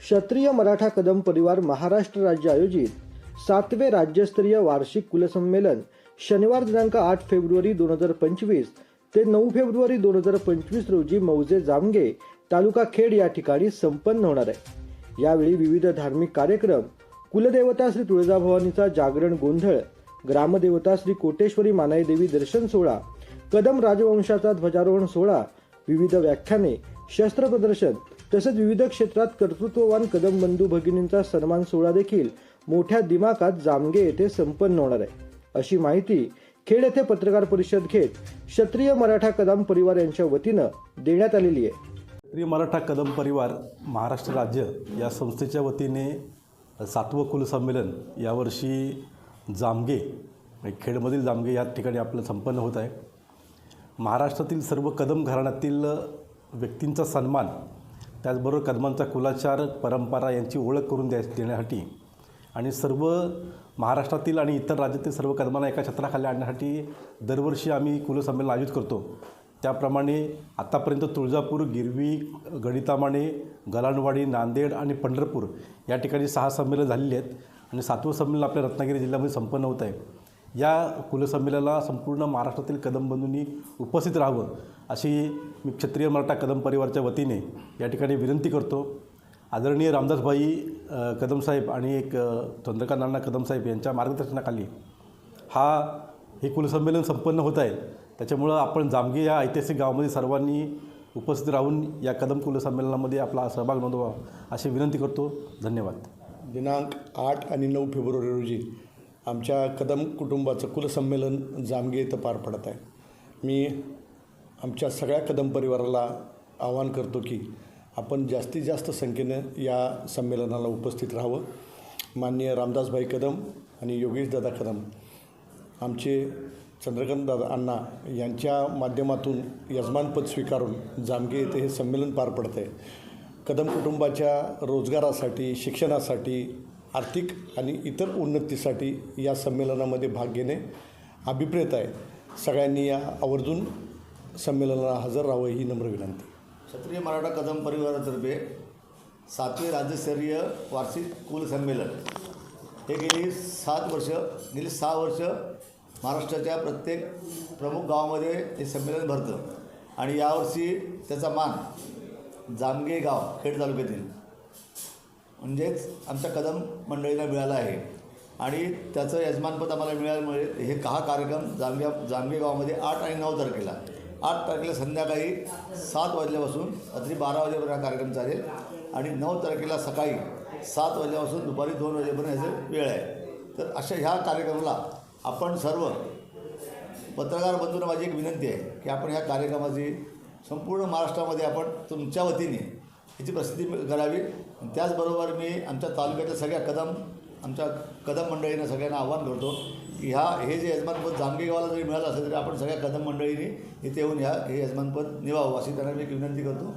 क्षत्रिय मराठा कदम परिवार महाराष्ट्र राज्य आयोजित सातवे राज्यस्तरीय वार्षिक कुलसंमेलन शनिवार दिनांक आठ फेब्रुवारी दोन हजार पंचवीस ते नऊ फेब्रुवारी दोन हजार पंचवीस रोजी मौजे जामगे तालुका खेड या ठिकाणी संपन्न होणार आहे. यावेळी विविध धार्मिक कार्यक्रम कुलदेवता श्री तुळजाभवानीचा जागरण गोंधळ ग्रामदेवता श्री कोटेश्वरी मानाई देवी दर्शन सोहळा कदम राजवंशाचा ध्वजारोहण सोहळा विविध व्याख्याने शस्त्र प्रदर्शन तसेच विविध क्षेत्रात कर्तृत्ववान कदम बंधू भगिनींचा सन्मान सोहळा देखील मोठ्या दिमाखात जामगे येथे संपन्न होणार आहे. अशी माहिती खेड येथे पत्रकार परिषद घेत क्षत्रिय मराठा कदम परिवार यांच्या वतीनं देण्यात आलेली आहे. क्षत्रिय मराठा कदम परिवार महाराष्ट्र राज्य या संस्थेच्या वतीने सातवं कुलसंमेलन यावर्षी जामगे म्हणजे खेडमधील जामगे या ठिकाणी आपलं संपन्न होत आहे. महाराष्ट्रातील सर्व कदम घराण्यातील व्यक्तींचा सन्मान त्याचबरोबर कदमांचा कुलाचार परंपरा यांची ओळख करून द्या देण्यासाठी. आणि सर्व महाराष्ट्रातील आणि इतर राज्यातील सर्व कदमांना एका छत्राखाली आणण्यासाठी दरवर्षी आम्ही कुलसंमेलन आयोजित करतो. त्याप्रमाणे आत्तापर्यंत तुळजापूर गिरवी गणितामाणे गलांडवाडी नांदेड आणि पंढरपूर या ठिकाणी सहा संमेलन झालेली आहेत. आणि सातवं संमेलन आपल्या रत्नागिरी जिल्ह्यामध्ये संपन्न होत आहे. या कुलसंमेलनाला संपूर्ण महाराष्ट्रातील कदम बंधूंनी उपस्थित राहावं अशी मी क्षत्रिय मराठा कदम परिवारच्या वतीने या ठिकाणी विनंती करतो. आदरणीय रामदासभाई कदमसाहेब आणि एक अ, चंद्रकांत नाना कदमसाहेब यांच्या मार्गदर्शनाखाली हा हे कुलसंमेलन संपन्न होत आहे. त्याच्यामुळं आपण जामगे या ऐतिहासिक गावामध्ये सर्वांनी उपस्थित राहून या कदम कुलसंमेलनामध्ये आपला सहभाग नोंदवा अशी विनंती करतो. धन्यवाद. दिनांक आठ आणि नऊ फेब्रुवारी रोजी आमच्या कदम कुटुंबाचं कुलसंमेलन जामगे इथं पार पडत आहे. मी आमच्या सगळ्या कदम परिवाराला आवाहन करतो की आपण जास्तीत जास्त संख्येनं या संमेलनाला उपस्थित राहावं. माननीय रामदासभाई कदम आणि योगेशदादा कदम आमचे चंद्रकांतदादा अण्णा यांच्या माध्यमातून यजमानपद स्वीकारून जामगे येथे हे संमेलन पार पडत आहे. कदम कुटुंबाच्या रोजगारासाठी शिक्षणासाठी आर्थिक आणि इतर उन्नतीसाठी या संमेलनामध्ये भाग घेणे अभिप्रेत आहे. सगळ्यांनी या आवर्जून संमेलनाला हजर राहावं ही नम्र विनंती. क्षत्रिय मराठा कदम परिवारातर्फे सातवे राज्यस्तरीय वार्षिक कुलसंमेलन हे गेली सात वर्ष गेली सहा वर्ष महाराष्ट्राच्या प्रत्येक प्रमुख गावामध्ये हे संमेलन भरतं. आणि यावर्षी त्याचा मान जामगे गाव खेड तालुक्यातील म्हणजेच आमच्या कदम मंडळीला मिळाला आहे. आणि त्याचं यजमानपद आम्हाला मिळाल्यामुळे हे हा कार्यक्रम? जामग्या जामगे गावामध्ये आठ आणि नऊ तारखेला. आठ तारखेला संध्याकाळी सात वाजल्यापासून रात्री बारा वाजेपर्यंत हा कार्यक्रम चालेल. आणि नऊ तारखेला सकाळी सात वाजल्यापासून दुपारी दोन वाजेपर्यंत ह्याचं वेळ आहे. तर अशा ह्या कार्यक्रमाला आपण सर्व पत्रकार बंधूंना माझी एक विनंती आहे की आपण ह्या कार्यक्रमाची संपूर्ण महाराष्ट्रामध्ये आपण तुमच्या वतीने याची प्रसिद्धी करावी? त्याचबरोबर मी आमच्या तालुक्यातल्या सगळ्या कदम आमच्या कदम मंडळीनं सगळ्यांना आवाहन करतो ह्या हे जे यजमानपद जामगेगावाला जरी मिळालं असेल तरी आपण सगळ्या कदम मंडळींनी इथे येऊन ह्या हे यजमानपद निवावं अशी त्यांना मी विनंती करतो.